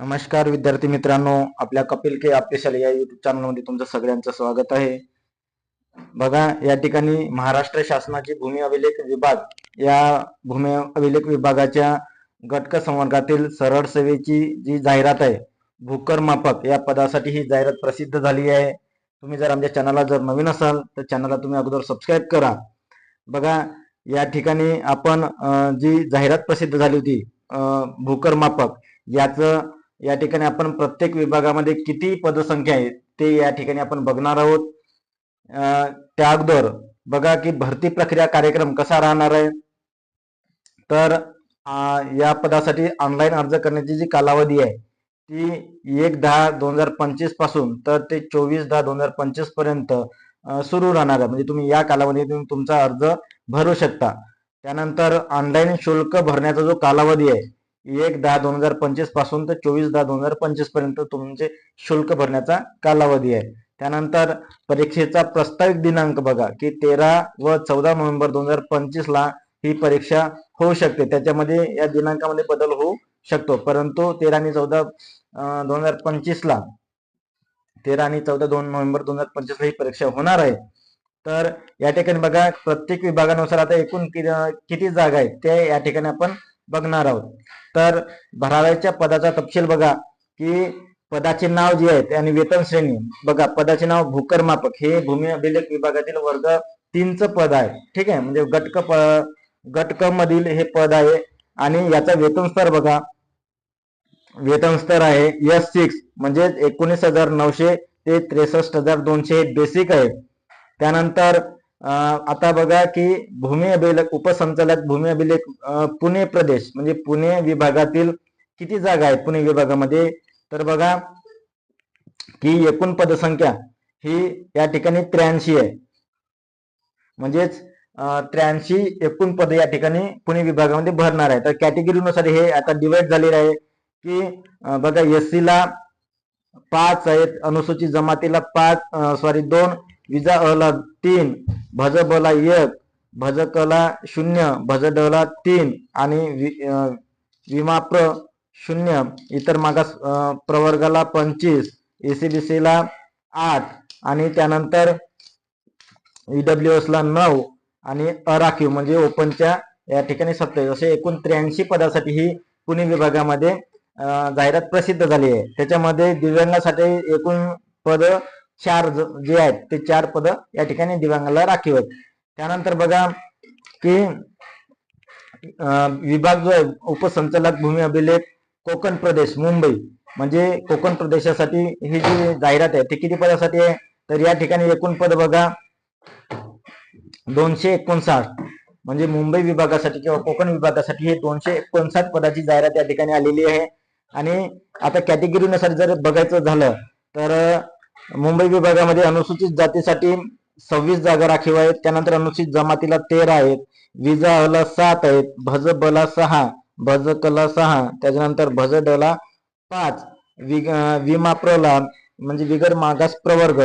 नमस्कार विद्यार्थी मित्रांनो. आपल्या कपिल के ऑफिशियल या युट्यूब चॅनलमध्ये तुमचं सगळ्यांचं स्वागत आहे. बघा या ठिकाणी महाराष्ट्र शासनाची भूमी अभिलेख विभाग या भूमी अभिलेख विभागाच्या गटक संवर्गातील सरळ सेवेची जी जाहिरात आहे भूकर मापक या पदासाठी ही जाहिरात प्रसिद्ध झाली आहे. तुम्ही जर आमच्या चॅनलला जर नवीन असाल तर चॅनलला तुम्ही अगोदर सबस्क्राईब करा. बघा या ठिकाणी आपण जी जाहिरात प्रसिद्ध झाली होती भूकर मापक याचं या ठिकाणी आपण प्रत्येक विभागामध्ये किती पदसंख्या आहे ते या ठिकाणी आपण बघणार आहोत. त्या अगोदर बघा की भरती प्रक्रिया कार्यक्रम कसा राहणार आहे. तर आ, या पदासाठी ऑनलाईन अर्ज करण्याची जी कालावधी आहे ती एक दहा दोन हजार पंचवीसपासून तर ते चोवीस दहा दोन हजार पंचवीसपर्यंत सुरू राहणार आहे. म्हणजे तुम्ही या कालावधीतून तुमचा अर्ज भरू शकता. त्यानंतर ऑनलाईन शुल्क भरण्याचा जो कालावधी आहे एक दहा दोन हजार पंचवीसपासून तर चोवीस दहा दोन हजार पंचवीसपर्यंत तुमचे शुल्क भरण्याचा कालावधी आहे. त्यानंतर परीक्षेचा प्रस्तावित दिनांक बघा की तेरा व चौदा नोव्हेंबर दोन हजार पंचवीस ला ही परीक्षा होऊ शकते. त्याच्यामध्ये या दिनांकामध्ये बदल होऊ शकतो. परंतु तेरा आणि चौदा दोन हजार पंचवीस ला तेरा आणि चौदा दोन नोव्हेंबर दोन हजार पंचवीस ला ही परीक्षा होणार आहे. तर या ठिकाणी बघा प्रत्येक विभागानुसार आता एकूण किती जागा आहेत ते या ठिकाणी आपण बघणार आहोत. तर भरावायच्या पदाचा तपशील बघा की पदाचे नाव जे आहेत आणि वेतन श्रेणी बघा पदाचे नाव भूकर मापक हे भूमी अभिलेख विभागातील वर्ग तीनचं पद आहे. ठीक आहे? म्हणजे गटक प गटक मधील हे पद आहे. आणि याचा वेतन स्तर बघा. वेतन स्तर आहे एस सिक्स म्हणजे एकोणीस हजार नऊशे ते त्रेसष्ट हजार दोनशे बेसिक आहे. त्यानंतर आता बघा की भूमी अभिलेख उपसंचालक भूमी अभिलेख पुणे प्रदेश म्हणजे पुणे विभागातील किती जागा आहेत पुणे विभागामध्ये? तर बघा की एकूण पदसंख्या ही या ठिकाणी त्र्याऐंशी आहे. म्हणजेच त्र्याऐंशी एकूण पद या ठिकाणी पुणे विभागामध्ये भरणार आहे. तर कॅटेगरीनुसार हे आता डिवाइड झालेले आहे की बघा एस ला पाच आहेत अनुसूचित जमातीला पाच सॉरी दोन विजा अला तीन भज बला एक भजकला शून्य भजडला तीन आणि वि- विमाप्र शून्य इतर मागास प्रवर्गाला पंचवीस एसीबीसी ला आठ आणि त्यानंतर ईडब्ल्यू एस नऊ आणि अराखीव म्हणजे ओपनच्या या ठिकाणी सत्तावीस असे एकूण त्र्याऐंशी पदासाठी ही पुणे विभागामध्ये जाहिरात प्रसिद्ध झाली आहे. त्याच्यामध्ये दिव्यांगासाठी एकूण पद चार जे आहेत ते चार पद या ठिकाणी दिव्यांगाला राखीव आहेत. त्यानंतर बघा की विभाग जो आहे उपसंचालक भूमी अभिलेख कोकण प्रदेश मुंबई. म्हणजे कोकण प्रदेशासाठी ही जी जाहिरात आहे ती किती पदासाठी आहे? तर या ठिकाणी एकूण पद बघा दोनशे एकोणसाठ. म्हणजे मुंबई विभागासाठी किंवा कोकण विभागासाठी हे दोनशे एकोणसाठ पदाची जाहिरात या ठिकाणी आलेली आहे. आणि आता कॅटेगरीनुसार जर बघायचं झालं तर मुंबई विभागामध्ये अनुसूचित जातीसाठी सव्वीस जागा राखीव आहेत. त्यानंतर अनुसूचित जमातीला तेरा आहेत. विजा अला सात आहेत. भज बला सहा भज कला सहा त्याच्यानंतर भज डला पाच विमा प्रला म्हणजे विगर मागास प्रवर्ग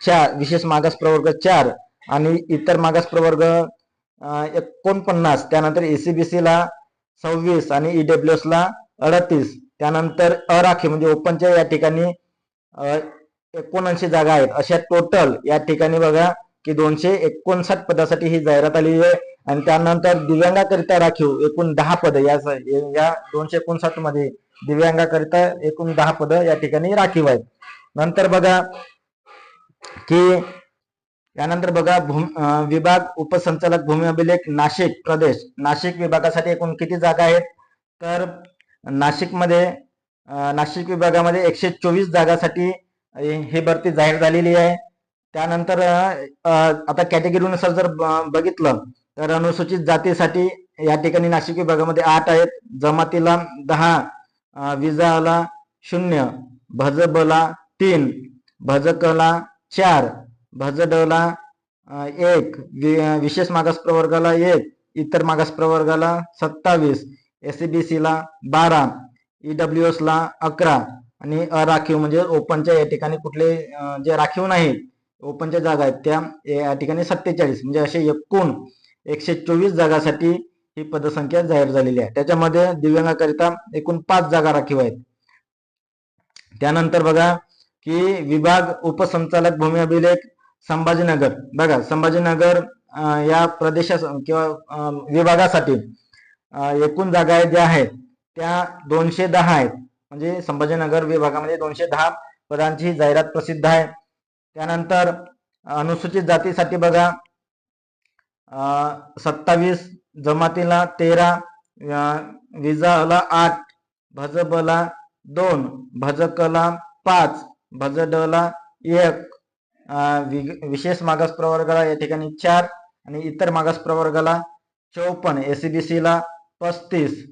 चार विशेष मागास प्रवर्ग चार आणि इतर मागास प्रवर्ग एकोणपन्नास. त्यानंतर एसीबीसी ला सव्वीस आणि ईडब्ल्यू एस ला अडतीस. त्यानंतर अराखीव म्हणजे ओपनच्या या ठिकाणी एकोणऐंशी जागा आहेत. अशा टोटल या ठिकाणी बघा की दोनशे एकोणसाठ पदासाठी ही जाहिरात आलेली आहे. आणि त्यानंतर दिव्यांगाकरिता राखीव एकूण दहा पद या या दोनशे एकोणसाठमध्ये दिव्यांगाकरिता एकूण दहा पद या ठिकाणी राखीव आहेत. नंतर बघा की यानंतर बघा भूम विभाग उपसंचालक भूमी अभिलेख नाशिक प्रदेश. नाशिक विभागासाठी एकूण किती जागा आहेत? तर नाशिकमध्ये नाशिक विभागामध्ये एकशे चोवीस जागासाठी ही भरती जाहीर झालेली आहे. त्यानंतर आता कॅटेगरीनुसार जर ब- बघितलं तर अनुसूचित जातीसाठी या ठिकाणी नाशिक विभागामध्ये आठ आहेत. जमातीला दहा विजाला शून्य भजबला तीन भजकला चार भजडला एक वि- विशेष मागास प्रवर्गाला एक इतर मागास प्रवर्गाला सत्तावीस बी सीला बारा ईडब्ल्यू एसला अकरा आणि अराखीव म्हणजे ओपनच्या या ठिकाणी कुठले जे राखीव नाही ओपनच्या जागा आहेत त्या या ठिकाणी सत्तेचाळीस म्हणजे असे एकूण एकशे चोवीस जागासाठी ही पदसंख्या जाहीर झालेली आहे. त्याच्यामध्ये दिव्यांगाकरिता एकूण पाच जागा राखीव आहेत. त्यानंतर बघा की विभाग उपसंचालक भूमी अभिलेख संभाजीनगर. बघा संभाजीनगर या प्रदेशा किंवा विभागासाठी एकूण जागा आहेत ज्या आहेत त्या दोनशे दहा आहेत. म्हणजे संभाजीनगर विभागामध्ये दोनशे दहा पदांची जाहिरात प्रसिद्ध आहे. त्यानंतर अनुसूचित जातीसाठी बघा सत्तावीस जमातीला तेरा विजाला आठ भजबला दोन भजकला पाच भजडला एक वि- विशेष मागास प्रवर्गाला या ठिकाणी चार आणि इतर मागास प्रवर्गाला चौपन्न एसीबीसीला पस्तीस.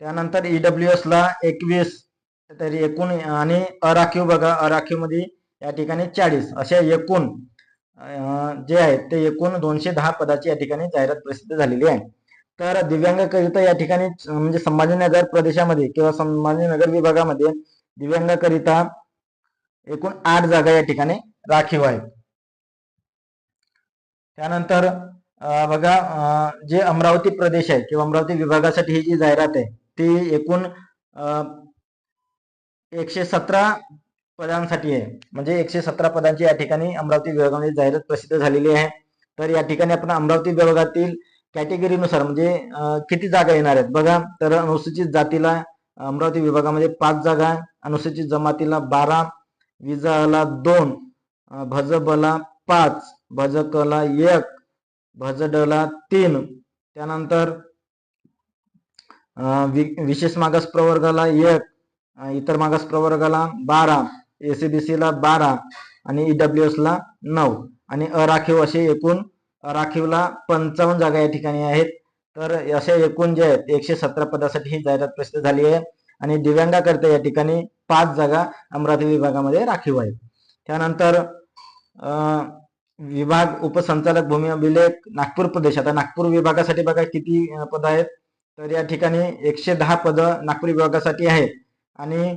त्यानंतर ईडब्ल्यू एसला एकवीस तरी एकूण आणि अराखीव बघा अराखीवमध्ये या ठिकाणी चाळीस अशा एकूण जे आहेत ते एकूण दोनशे दहा पदाची या ठिकाणी जाहिरात प्रसिद्ध झालेली आहे. तर दिव्यांगाकरिता या ठिकाणी म्हणजे संभाजीनगर प्रदेशामध्ये किंवा संभाजीनगर विभागामध्ये दिव्यांगाकरिता एकूण आठ जागा या ठिकाणी राखीव आहेत. त्यानंतर बघा जे अमरावती प्रदेश आहे किंवा अमरावती विभागासाठी ही जी जाहिरात आहे ती एकूण एकशे सतरा पदांसाठी आहे. म्हणजे एकशे सतरा पदांची या ठिकाणी अमरावती विभागामध्ये जाहिरात प्रसिद्ध झालेली आहे. तर या ठिकाणी आपण अमरावती विभागातील कॅटेगरीनुसार म्हणजे किती जागा येणार आहेत? बघा तर अनुसूचित जातीला अमरावती विभागामध्ये पाच जागा अनुसूचित जमातीला बारा विजाला दोन भजबला पाच भजकला एक भजडला तीन त्यानंतर वि- विशेष मागास प्रवर्गाला एक इतर मागास प्रवर्गाला बारा एसीबीसीला बारा आणि ईडब्ल्यू एस नऊ. आणि अराखीव असे एकूण राखीवला पंचावन्न जागा या ठिकाणी आहेत. तर असे एकूण जे आहेत एकशे सतरा पदासाठी ही जाहिरात प्रसिद्ध झाली आहे. आणि दिव्यांगाकरता या ठिकाणी पाच जागा अमरावती विभागामध्ये राखीव आहेत. त्यानंतर विभाग उपसंचालक भूमी अभिलेख नागपूर प्रदेश. आता नागपूर विभागासाठी बघा किती पद आहेत. तर या ठिकाणी एकशे दहा पद नागपूर विभागासाठी आहेत. आणि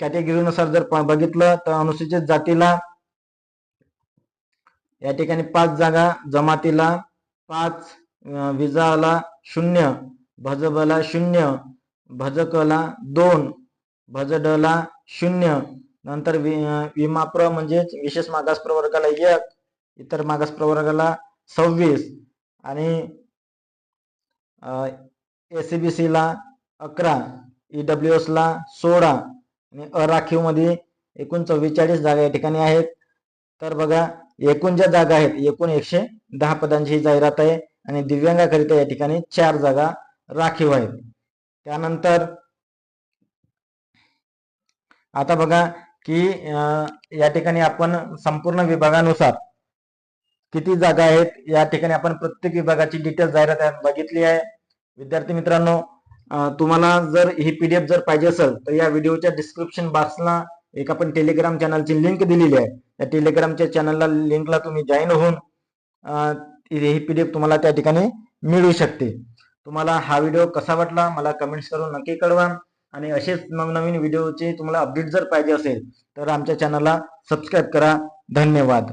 कॅटेगरीनुसार जर प- बघितलं तर अनुसूचित जातीला या ठिकाणी पाच जागा जमातीला पाच विजाला शून्य भजबला शून्य भजकला दोन भजडला शून्य नंतर वि विमाप्र म्हणजेच विशेष मागास प्रवर्गाला एक इतर मागास प्रवर्गाला सव्वीस आणि एसीबीसी ला अकरा ई डब्ल्यू ला सोळा आणि अराखीवमध्ये एकूण चव्वेचाळीस जागा या ठिकाणी आहेत. तर बघा एकूण ज्या जागा आहेत एकूण एकशे दहा पदांची ही जाहिरात आहे आणि दिव्यांगाकरिता या ठिकाणी चार जागा राखीव आहेत. त्यानंतर आता बघा की या ठिकाणी आपण संपूर्ण विभागानुसार किती जागा आहेत या ठिकाणी आपण प्रत्येक विभागाची डिटेल जाहिरात बघितली आहे. विद्यार्थी मित्रांनो तुम्हाला जर ही पीडीएफ जर पाहिजे असेल तर या व्हिडिओच्या डिस्क्रिप्शन बॉक्सला एक आपण टेलिग्राम चॅनलची लिंक दिलेली आहे. त्या टेलिग्रामच्या चॅनलला लिंकला तुम्ही जॉईन होऊन ही पीडीएफ तुम्हाला त्या ठिकाणी मिळू शकते. तुम्हाला हा व्हिडिओ कसा वाटला मला कमेंट्स करून नक्की कळवा. आणि असेच नवनवीन व्हिडिओचे तुम्हाला अपडेट जर पाहिजे असेल तर आमच्या चॅनलला सबस्क्राईब करा. धन्यवाद.